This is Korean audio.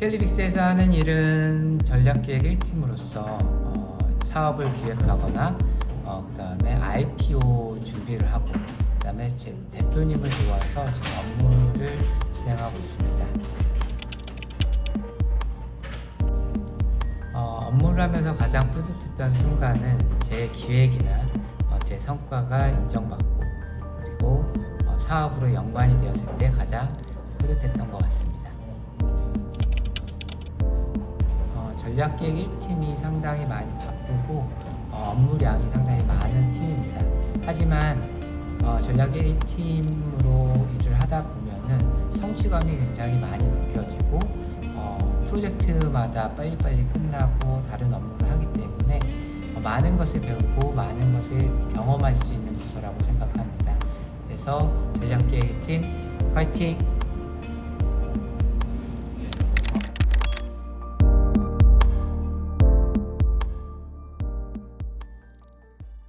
인텔리빅스에서 하는 일은 전략기획 1팀으로서 어, 사업을 기획하거나 어, 그 다음에 IPO 준비를 하고 그 다음에 제 대표님을 도와서 지금 업무를 진행하고 있습니다. 어, 업무를 하면서 가장 뿌듯했던 순간은 제 기획이나 어, 제 성과가 인정받고 그리고 어, 사업으로 연관이 되었을 때 가장 뿌듯했던 것 같습니다. 전략기획 1팀이 상당히 많이 바쁘고 어, 업무량이 상당히 많은 팀입니다. 하지만 어, 전략기획 1팀으로 일을 하다 보면은 성취감이 굉장히 많이 느껴지고 어, 프로젝트마다 빨리빨리 끝나고 다른 업무를 하기 때문에 어, 많은 것을 배우고 많은 것을 경험할 수 있는 부서라고 생각합니다. 그래서 전략기획 1팀 화이팅!